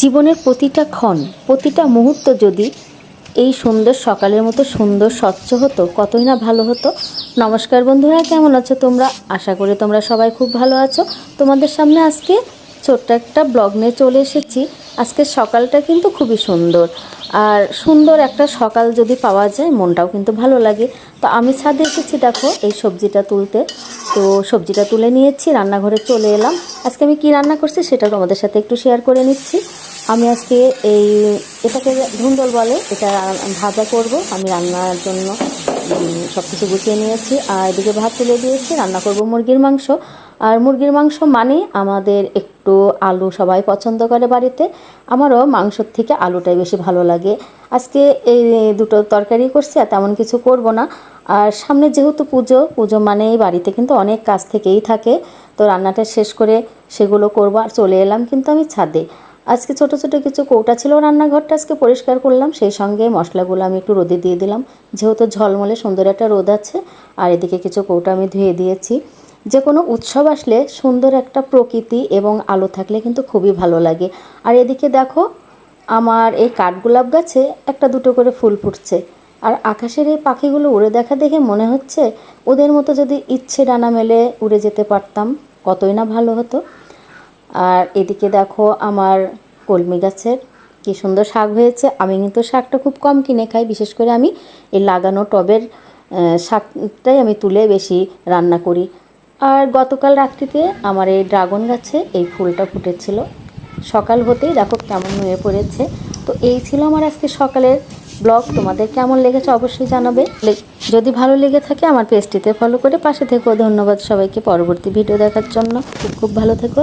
জীবনের প্রতিটা ক্ষণ, প্রতিটা মুহূর্ত যদি এই সুন্দর সকালের মতো সুন্দর, স্বচ্ছ হতো, কতই না ভালো হতো। নমস্কার বন্ধুরা, কেমন আছো তোমরা? আশা করি তোমরা সবাই খুব ভালো আছো। তোমাদের সামনে আজকে ছোট্ট একটা ব্লগ নিয়ে চলে এসেছি। আজকে সকালটা কিন্তু খুবই সুন্দর। আর সুন্দর একটা সকাল যদি পাওয়া যায়, মনটাও কিন্তু ভালো লাগে। তো আমি ছাদে এসেছি, দেখো, এই সবজিটা তুলতে। তো সবজিটা তুলে নিয়েছি, রান্নাঘরে চলে এলাম। আজকে আমি কি রান্না করছি সেটা তোমাদের সাথে একটু শেয়ার করে নিচ্ছি। আমি আজকে এই, এটাকে ধুন্দল বলে, এটা ভাজা করব আমি রান্নার জন্য। সব কিছু গুছিয়ে নিয়েছি। আর এদিকে ভাত তুলে দিয়েছি, রান্না করব মুরগির মাংস। আর মুরগির মাংস মানে আমাদের একটু আলু সবাই পছন্দ করে বাড়িতে। আমারও মাংসর থেকে আলুটাই বেশি ভালো লাগে। আজকে এই দুটো তরকারি করছি আর তেমন কিছু করব না। আর সামনে যেহেতু পুজো পুজো মানেই বাড়িতে কিন্তু অনেক কাজ থেকেই থাকে। তো রান্নাটা শেষ করে সেগুলো করব আর চলে এলাম কিন্তু আমি ছাদে। আজকে ছোট ছোট কিছু কৌটা ছিল রান্নাঘরটা আজকে পরিষ্কার করলাম, সেই সঙ্গে মশলাগুলো আমি একটু রোদে দিয়ে দিলাম। যেহেতু ঝলমলে সুন্দর একটা রোদ আছে, আর এদিকে কিছু কৌটা আমি ধুয়ে দিয়েছি। যে কোনো উৎসব আসলে সুন্দর একটা প্রকৃতি এবং আলো থাকলে কিন্তু খুবই ভালো লাগে। আর এদিকে দেখো, আমার এই কাঠগোলাপ গাছে একটা দুটো করে ফুল ফুটছে। আর আকাশের এই পাখিগুলো উড়ে দেখা দেখে মনে হচ্ছে ওদের মতো যদি ইচ্ছে ডানা মেলে উড়ে যেতে পারতাম, কতই না ভালো হতো। আর এদিকে দেখো আমার কলমি গাছের কি সুন্দর শাক হয়েছে। আমি কিন্তু শাকটা খুব কম কিনে খাই, বিশেষ করে আমি এই লাগানো টবের শাকটাই আমি তুলে বেশি রান্না করি। আর গতকাল রাত্রিতে আমার এই ড্রাগন গাছে এই ফুলটা ফুটেছিল। সকাল হতেই দেখো কেমন হয়ে পড়েছে। তো এই ছিল আমার আজকে সকালের ব্লগ। তোমাদের কেমন লেগেছে অবশ্যই জানাবে। যদি ভালো লেগে থাকে আমার পেজটিতে ফলো করে পাশে থেকো। ধন্যবাদ সবাইকে পরবর্তী ভিডিও দেখার জন্য। খুব খুব ভালো থেকো।